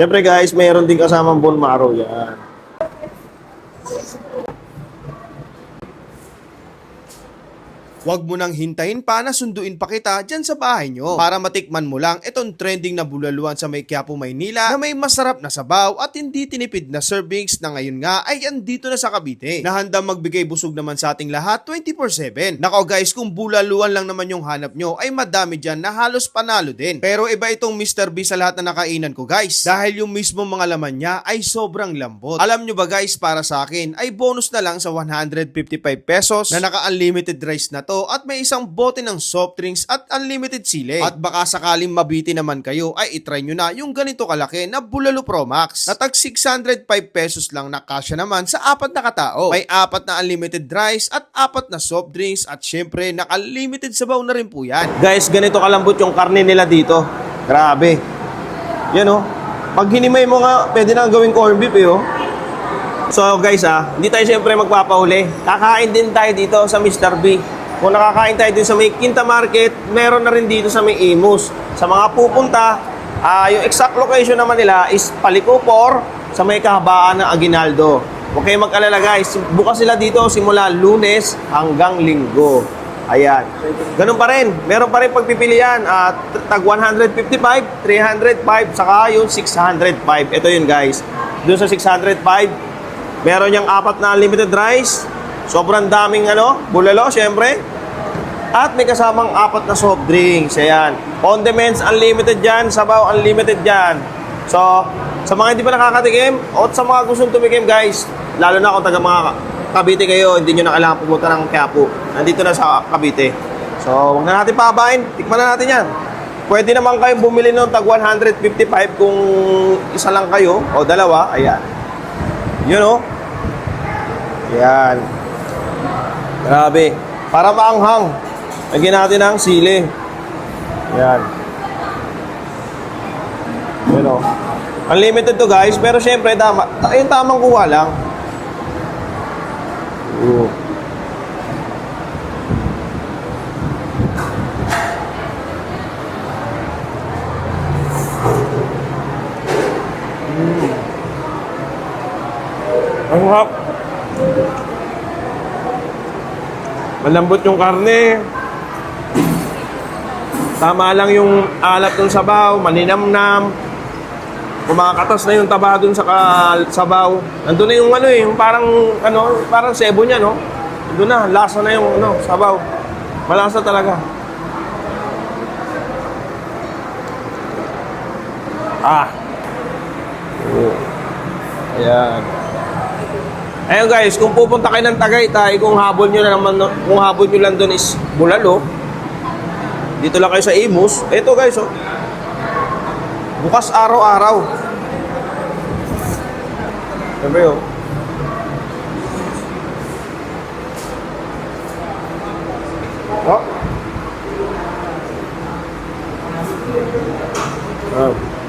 Siyempre guys, mayroon din kasamang bone marrow yan. Huwag mo nang hintayin pa na sunduin pa kita dyan sa bahay nyo para matikman mo lang itong trending na bulaluan sa may Quiapo, Maynila na may masarap na sabaw at hindi tinipid na servings na ngayon nga ay andito na sa Cavite na handang magbigay busog naman sa ating lahat 24-7. Nako guys, kung bulaluan lang naman yung hanap nyo ay madami dyan na halos panalo din. Pero iba itong Mr. B sa lahat na nakainan ko guys dahil yung mismo mga laman niya ay sobrang lambot. Alam nyo ba guys, para sa akin ay bonus na lang sa 155 pesos na naka-unlimited rice na at may isang bote ng soft drinks at unlimited sili. At baka sakaling mabiti naman kayo ay itry nyo na yung ganito kalaki na Bulalo Pro Max na tag 605 pesos lang na kasya naman sa apat na katao. May apat na unlimited rice at apat na soft drinks at syempre naka-limited sabaw na rin po yan. Guys, ganito kalambot yung karne nila dito. Grabe. Yan oh. Pag hinimay mo nga, pwede na gawing corned beef eh oh. So guys ah, hindi tayo siyempre magpapahuli. Kakain din tayo dito sa Mr. B. Kung nakakain tayo din sa may Quinta Market, meron na rin dito sa may Imus. Sa mga pupunta, ah, yung exact location naman nila is Palicupor sa may kahabaan ng Aguinaldo. Huwag kayong mag-alala guys, bukas sila dito simula lunes hanggang linggo. Ayan. Ganun pa rin. Meron pa rin pagpipilian. At tag 155, 305, saka yung 605. Ito yun guys. Doon sa 605, meron yung apat na unlimited rice. Sobrang daming ano, bulalo, syempre. At may kasamang apat na soft drinks. Ayan. Condiments, unlimited dyan. Sabaw, unlimited dyan. So, sa mga hindi pa nakakatikim, o sa mga gustong tumikim, guys, lalo na kung taga mga Cavite kayo, hindi nyo na kailangan pumunta ng Quiapo. Nandito na sa Cavite. So, huwag na natin pabain. Tikman na natin yan. Pwede naman kayong bumili ng tag 155 kung isa lang kayo o dalawa. Ayan. Yun o. Ayan. Grabe. Para maanghang. Lagyan natin ng sili. Ayan. Yun o. Unlimited to guys, pero syempre tama, ta- yung tamang kuha lang. Oo. Mm. Ang hap. Malambot yung karne. Tama lang yung alat ng sabaw, maninamnam. Kumakatas na yung taba dun sa ka- sabaw. Nandun na yung ano eh, yung parang ano, parang sebo niya, no? Nandun na, lasa na yung ano, sabaw. Malasa talaga. Ah. Ayan. Ayun guys, kung pupunta kayo ng Tagaytay, kung habol nyo na naman, kung habol nyo lang doon is Bulalo, dito lang kayo sa Imus, ito guys, oh. Bukas araw-araw. Siyempre, oh. Oh. Oh.